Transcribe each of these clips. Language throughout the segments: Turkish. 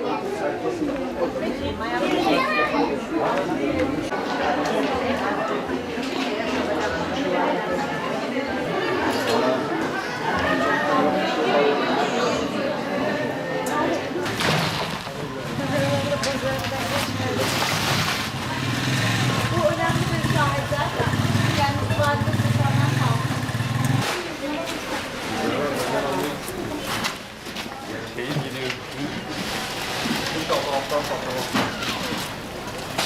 Bu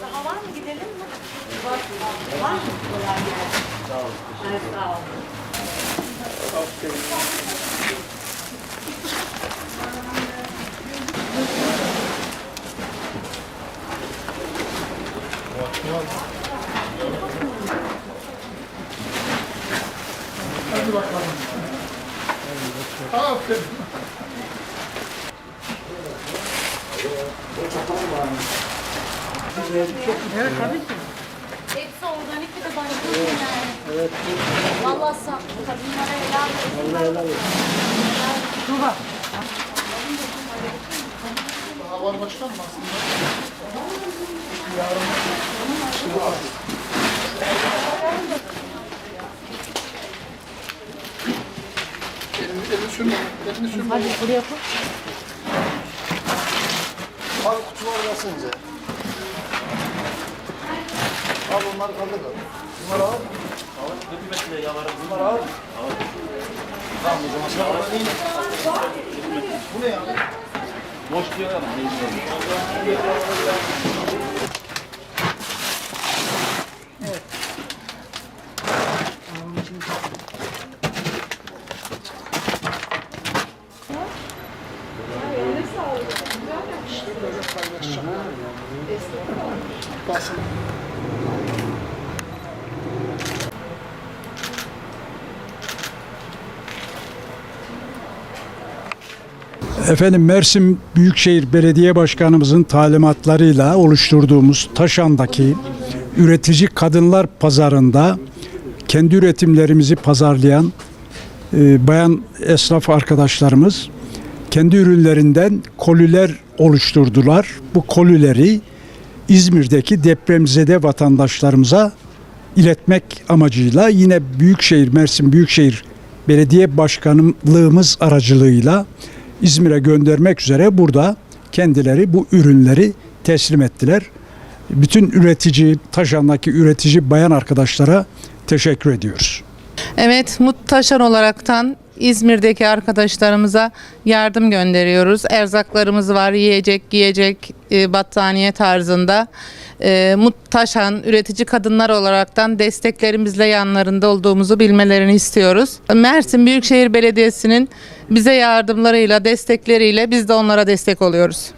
Daha var mı gidelim mi? Var. Var mı? Kolay gelsin. Sağ olun. Evet, sağ olun. Hepsi organik bir de başka bir yani. Evet. Vallahi sağ kadınlara helal olsun. Vallahi helal olsun. Tuba. Daha var başkan mı aslında? Elini, elini sürme. Elini sürme. Hadi buraya koy. Al kutuları versenize. Al onları kaldır da. Bunları al. Bunları al. Tamam o zaman. Bu ne ya? Boş diyor ama Basın. Efendim Mersin Büyükşehir Belediye Başkanımızın talimatlarıyla oluşturduğumuz Taşan'daki üretici kadınlar pazarında kendi üretimlerimizi pazarlayan e, bayan esnaf arkadaşlarımız kendi ürünlerinden koliler oluşturdular. Bu kolileri İzmir'deki depremzede vatandaşlarımıza iletmek amacıyla yine Büyükşehir Mersin Büyükşehir Belediye Başkanlığımız aracılığıyla İzmir'e göndermek üzere burada kendileri bu ürünleri teslim ettiler. Bütün üretici, Taşan'daki üretici bayan arkadaşlara teşekkür ediyoruz. Evet, Muttaşan olaraktan İzmir'deki arkadaşlarımıza yardım gönderiyoruz. Erzaklarımız var, yiyecek, giyecek, e, battaniye tarzında. E, Muttaşan üretici kadınlar olaraktan desteklerimizle yanlarında olduğumuzu bilmelerini istiyoruz. Mersin Büyükşehir Belediyesi'nin bize yardımlarıyla, destekleriyle biz de onlara destek oluyoruz.